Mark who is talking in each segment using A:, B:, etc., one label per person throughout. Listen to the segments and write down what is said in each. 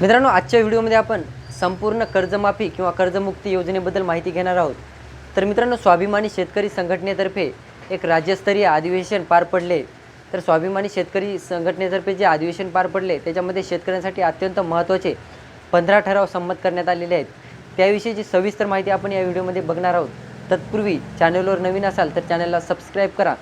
A: मित्रांनो आजच्या व्हिडिओमध्ये आपण संपूर्ण कर्जमाफी किंवा कर्जमुक्ती योजनेबद्दल माहिती घेणार आहोत. तर मित्रांनो स्वाभिमानी शेतकरी संघटनेतर्फे एक राज्यस्तरीय अधिवेशन पार पडले. तर स्वाभिमानी शेतकरी संघटनेतर्फे जे अधिवेशन पार पडले त्याच्यामध्ये शेतकऱ्यांसाठी अत्यंत महत्त्वाचे पंधरा ठराव संमत करण्यात आलेले आहेत. त्याविषयीची सविस्तर माहिती आपण या व्हिडिओमध्ये बघणार आहोत. तत्पूर्वी चॅनलवर नवीन असाल तर चॅनलला सबस्क्राईब करा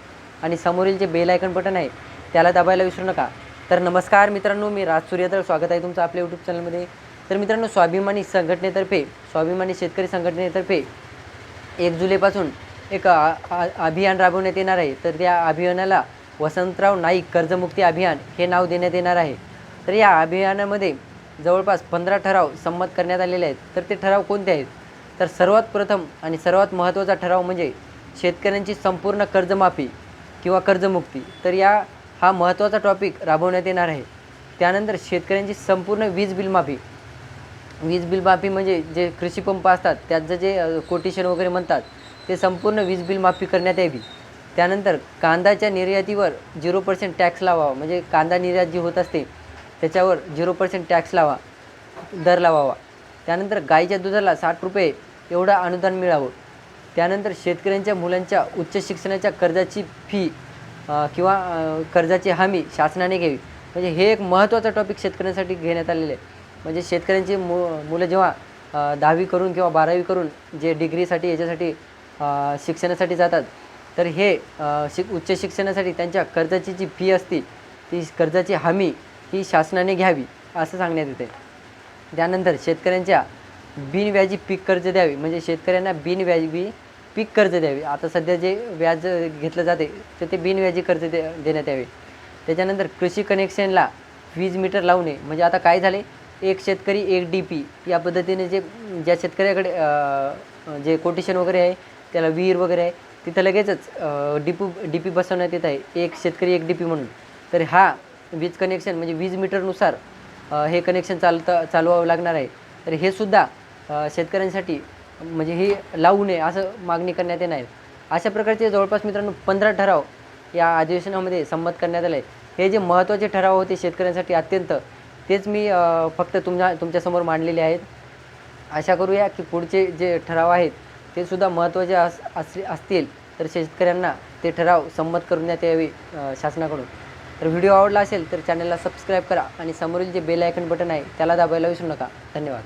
A: आणि समोरील जे बेल आयकन बटन आहे त्याला दाबायला विसरू नका. तर नमस्कार मित्रांनो मी राज तर स्वागत आहे तुमचं आपल्या यूट्यूब चॅनलमध्ये तर मित्रांनो स्वाभिमानी संघटनेतर्फे स्वाभिमानी शेतकरी संघटनेतर्फे एक जुलैपासून एक आ- अभियान राबवण्यात येणार आहे. तर त्या अभियानाला वसंतराव नाईक कर्जमुक्ती अभियान हे नाव देण्यात येणार आहे. तर या अभियानामध्ये जवळपास पंधरा ठराव संमत करण्यात आलेले आहेत. तर ते ठराव कोणते आहेत? तर सर्वात प्रथम आणि सर्वात महत्त्वाचा ठराव म्हणजे शेतकऱ्यांची संपूर्ण कर्जमाफी किंवा कर्जमुक्ती. तर या हा महत्त्वाचा टॉपिक राबवण्यात येणार आहे. त्यानंतर शेतकऱ्यांची संपूर्ण वीज बिलमाफी. वीज बिलमाफी म्हणजे जे कृषी पंप असतात त्याचं जे कोटेशन वगैरे म्हणतात ते संपूर्ण वीज बिलमाफी करण्यात यावी. त्यानंतर कांद्याच्या निर्यातीवर झिरो पर्सेंट टॅक्स लावावा. म्हणजे कांदा निर्यात जी होत असते त्याच्यावर झिरो पर्सेंट टॅक्स लावा दर लावावा. त्यानंतर गाईच्या दुधाला साठ रुपये एवढं अनुदान मिळावं. त्यानंतर शेतकऱ्यांच्या मुलांच्या उच्च शिक्षणाच्या कर्जाची फी किंवा कर्जाची हमी शासनाने घ्यावी. म्हणजे हे एक महत्त्वाचा टॉपिक शेतकऱ्यांसाठी घेण्यात आलेलं आहे. म्हणजे शेतकऱ्यांची मु मुलं जेव्हा दहावी करून किंवा बारावी करून जे डिग्रीसाठी याच्यासाठी शिक्षणासाठी जातात तर हे शिक उच्च शिक्षणासाठी त्यांच्या कर्जाची जी फी असते ती कर्जाची हमी ही शासनाने घ्यावी असं सांगण्यात येते त्यानंतर शेतकऱ्यांच्या बिनव्याजी पीक कर्ज द्यावे. म्हणजे शेतकऱ्यांना बिनव्याजी पीक कर्ज द्यावे. आता सध्या जे व्याज घेतलं जाते तर ते बिनव्याजी कर्ज दे देण्यात यावे. त्याच्यानंतर कृषी कनेक्शनला वीज मीटर लावणे म्हणजे आता काय झाले? एक शेतकरी एक डी पी या पद्धतीने जे ज्या शेतकऱ्याकडे जे कोटेशन वगैरे आहे त्याला विहीर वगैरे आहे तिथं लगेचच डीपू डी पी बसवण्यात येत आहे. एक शेतकरी एक डी पी म्हणून. तर हा वीज कनेक्शन म्हणजे वीज मीटरनुसार हे कनेक्शन चालता चालवावं लागणार आहे. तर हे सुद्धा शेतकऱ्यांसाठी म्हणजे हे लावू नये असं मागणी करण्यात येणार आहे. अशा प्रकारचे जवळपास मित्रांनो पंधरा ठराव या अधिवेशनामध्ये संमत करण्यात आले. हे जे महत्त्वाचे ठराव होते शेतकऱ्यांसाठी अत्यंत तेच मी फक्त तुमच्या तुमच्यासमोर मांडलेले आहेत. आशा करूया की पुढचे जे ठराव आहेत ते सुद्धा महत्त्वाचे अस अस असतील तर शेतकऱ्यांना ते ठराव संमत करून यावे शासनाकडून. तर व्हिडिओ आवडला असेल तर चॅनलला सबस्क्राईब करा आणि समोरील जे बेल आयकन बटन आहे त्याला दाबायला विसरू नका. धन्यवाद.